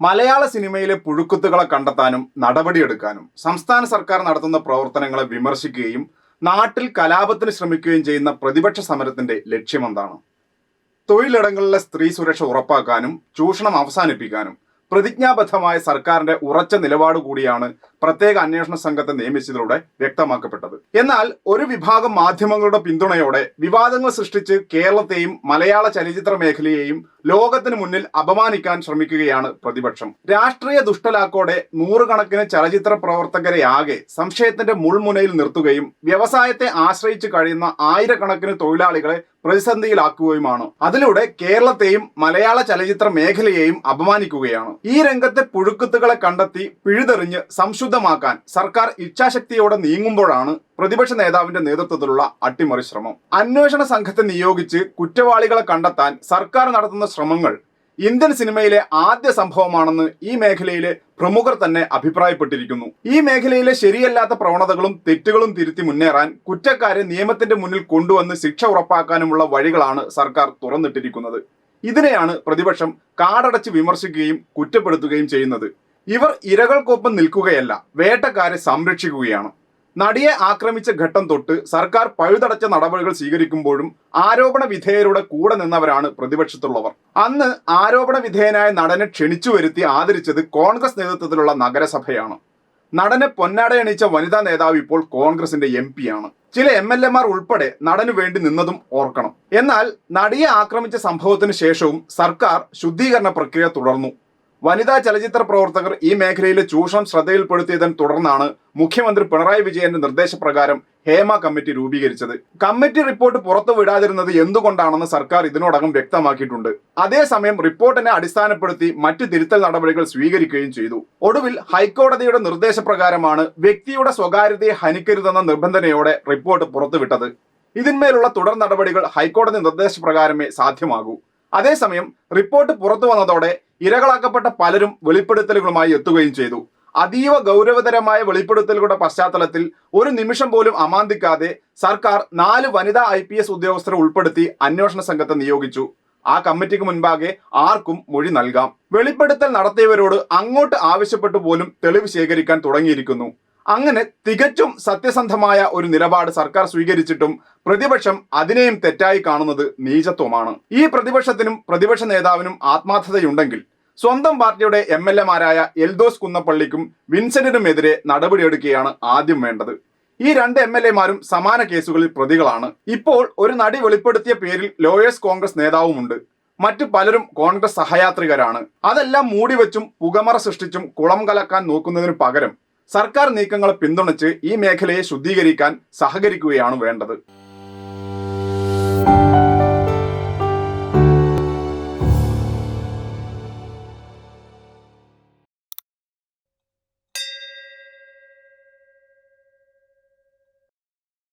മലയാള സിനിമയിലെ പുഴുക്കുത്തുകളെ കണ്ടെത്താനും നടപടിയെടുക്കാനും സംസ്ഥാന സർക്കാർ നടത്തുന്ന പ്രവർത്തനങ്ങളെ വിമർശിക്കുകയും നാട്ടിൽ കലാപത്തിന് ശ്രമിക്കുകയും ചെയ്യുന്ന പ്രതിപക്ഷ സമരത്തിന്റെ ലക്ഷ്യമെന്താണ്? തൊഴിലിടങ്ങളിലെ സ്ത്രീ സുരക്ഷ ഉറപ്പാക്കാനും ചൂഷണം അവസാനിപ്പിക്കാനും പ്രതിജ്ഞാബദ്ധമായ സർക്കാരിന്റെ ഉറച്ച നിലപാട് കൂടിയാണ് പ്രത്യേക അന്വേഷണ സംഘത്തെ നിയമിച്ചതിലൂടെ വ്യക്തമാക്കപ്പെട്ടത്. എന്നാൽ ഒരു വിഭാഗം മാധ്യമങ്ങളുടെ പിന്തുണയോടെ വിവാദങ്ങൾ സൃഷ്ടിച്ച് കേരളത്തെയും മലയാള ചലച്ചിത്ര മേഖലയെയും ലോകത്തിന് മുന്നിൽ അപമാനിക്കാൻ ശ്രമിക്കുകയാണ് പ്രതിപക്ഷം. രാഷ്ട്രീയ ദുഷ്ടലാക്കോടെ നൂറുകണക്കിന് ചലച്ചിത്ര പ്രവർത്തകരെ ആകെ സംശയത്തിന്റെ മുൾമുനയിൽ നിർത്തുകയും വ്യവസായത്തെ ആശ്രയിച്ച് കഴിയുന്ന ആയിരക്കണക്കിന് തൊഴിലാളികളെ പ്രതിസന്ധിയിലാക്കുകയുമാണ്. അതിലൂടെ കേരളത്തെയും മലയാള ചലച്ചിത്ര മേഖലയെയും അപമാനിക്കുകയാണ്. ഈ രംഗത്തെ പുഴുക്കുത്തുകളെ കണ്ടെത്തി പിഴുതെറിഞ്ഞ് സംശുദ്ധമാക്കാൻ സർക്കാർ ഇച്ഛാശക്തിയോടെ നീങ്ങുമ്പോഴാണ് പ്രതിപക്ഷ നേതാവിന്റെ നേതൃത്വത്തിലുള്ള അട്ടിമറി ശ്രമം. അന്വേഷണ സംഘത്തെ നിയോഗിച്ച് കുറ്റവാളികളെ കണ്ടെത്താൻ സർക്കാർ നടത്തുന്ന ശ്രമങ്ങൾ ഇന്ത്യൻ സിനിമയിലെ ആദ്യ സംഭവമാണെന്ന് ഈ മേഖലയിലെ പ്രമുഖർ തന്നെ അഭിപ്രായപ്പെട്ടിരിക്കുന്നു. ഈ മേഖലയിലെ ശരിയല്ലാത്ത പ്രവണതകളും തെറ്റുകളും തിരുത്തി മുന്നേറാൻ കുറ്റക്കാരെ നിയമത്തിന്റെ മുന്നിൽ കൊണ്ടുവന്ന് ശിക്ഷ ഉറപ്പാക്കാനുമുള്ള വഴികളാണ് സർക്കാർ തുറന്നിട്ടിരിക്കുന്നത്. ഇതിനെയാണ് പ്രതിപക്ഷം കാടടച്ച് വിമർശിക്കുകയും കുറ്റപ്പെടുത്തുകയും ചെയ്യുന്നത്. ഇവർ ഇരകൾക്കൊപ്പം നിൽക്കുകയല്ല വേട്ടക്കാരെ സംരക്ഷിക്കുകയാണ്. നടിയെ ആക്രമിച്ച ഘട്ടം തൊട്ട് സർക്കാർ പഴുതടച്ച നടപടികൾ സ്വീകരിക്കുമ്പോഴും ആരോപണ വിധേയരുടെ കൂടെ നിന്നവരാണ് പ്രതിപക്ഷത്തുള്ളവർ. അന്ന് ആരോപണ വിധേയനായ നടനെ ക്ഷണിച്ചു വരുത്തി ആദരിച്ചത് കോൺഗ്രസ് നേതൃത്വത്തിലുള്ള നഗരസഭയാണ്. നടനെ പൊന്നാടയണിച്ച വനിതാ നേതാവ് ഇപ്പോൾ കോൺഗ്രസിന്റെ എം ആണ്. ചില എം എൽ എമാർ ഉൾപ്പെടെ നടനു വേണ്ടി നിന്നതും ഓർക്കണം. എന്നാൽ നടിയെ ആക്രമിച്ച സംഭവത്തിന് ശേഷവും സർക്കാർ ശുദ്ധീകരണ പ്രക്രിയ തുടർന്നു. വനിതാ ചലച്ചിത്ര പ്രവർത്തകർ ഈ മേഖലയിലെ ചൂഷണം ശ്രദ്ധയിൽപ്പെടുത്തിയതിനെ തുടർന്നാണ് മുഖ്യമന്ത്രി പിണറായി വിജയന്റെ നിർദ്ദേശപ്രകാരം ഹേമ കമ്മിറ്റി രൂപീകരിച്ചത്. കമ്മിറ്റി റിപ്പോർട്ട് പുറത്തു വിടാതിരുന്നത് എന്തുകൊണ്ടാണെന്ന് സർക്കാർ ഇതിനോടകം വ്യക്തമാക്കിയിട്ടുണ്ട്. അതേസമയം റിപ്പോർട്ടിനെ അടിസ്ഥാനപ്പെടുത്തി മറ്റ് തിരുത്തൽ നടപടികൾ സ്വീകരിക്കുകയും ചെയ്തു. ഒടുവിൽ ഹൈക്കോടതിയുടെ നിർദ്ദേശപ്രകാരമാണ് വ്യക്തിയുടെ സ്വകാര്യതയെ ഹനിക്കരുതെന്ന നിബന്ധനയോടെ റിപ്പോർട്ട് പുറത്തുവിട്ടത്. ഇതിന്മേലുള്ള തുടർ നടപടികൾ ഹൈക്കോടതി നിർദ്ദേശപ്രകാരമേ സാധ്യമാകൂ. അതേസമയം റിപ്പോർട്ട് പുറത്തു വന്നതോടെ ഇരകളാക്കപ്പെട്ട പലരും വെളിപ്പെടുത്തലുകളുമായി എത്തുകയും ചെയ്തു. അതീവ ഗൗരവതരമായ വെളിപ്പെടുത്തലുകളുടെ പശ്ചാത്തലത്തിൽ ഒരു നിമിഷം പോലും അമാന്തിക്കാതെ സർക്കാർ നാല് വനിതാ ഐ പി എസ് ഉദ്യോഗസ്ഥരെ ഉൾപ്പെടുത്തി അന്വേഷണ സംഘത്തെ നിയോഗിച്ചു. ആ കമ്മിറ്റിക്ക് മുൻപാകെ ആർക്കും മൊഴി നൽകാം. വെളിപ്പെടുത്തൽ നടത്തിയവരോട് അങ്ങോട്ട് ആവശ്യപ്പെട്ടു പോലും തെളിവ് ശേഖരിക്കാൻ തുടങ്ങിയിരിക്കുന്നു. അങ്ങനെ തികച്ചും സത്യസന്ധമായ ഒരു നിലപാട് സർക്കാർ സ്വീകരിച്ചിട്ടും പ്രതിപക്ഷം അതിനെയും തെറ്റായി കാണുന്നത് നീചത്വമാണ്. ഈ പ്രതിപക്ഷത്തിനും പ്രതിപക്ഷ നേതാവിനും ആത്മാർത്ഥതയുണ്ടെങ്കിൽ സ്വന്തം പാർട്ടിയുടെ എം എൽ എമാരായ എൽദോസ് കുന്നപ്പള്ളിക്കും വിൻസെന്റിനുമെതിരെ നടപടിയെടുക്കുകയാണ് ആദ്യം വേണ്ടത്. ഈ രണ്ട് എം എൽ എമാരും സമാന കേസുകളിൽ പ്രതികളാണ്. ഇപ്പോൾ ഒരു നടി വെളിപ്പെടുത്തിയ പേരിൽ ലോയേഴ്സ് കോൺഗ്രസ് നേതാവുമുണ്ട്. മറ്റു പലരും കോൺഗ്രസ് സഹയാത്രികരാണ്. അതെല്ലാം മൂടിവെച്ചും പുകമറ സൃഷ്ടിച്ചും കുളം കലക്കാൻ നോക്കുന്നതിനു പകരം സർക്കാർ നീക്കങ്ങളെ പിന്തുണച്ച് ഈ മേഖലയെ ശുദ്ധീകരിക്കാൻ സഹകരിക്കുകയാണ് വേണ്ടത്.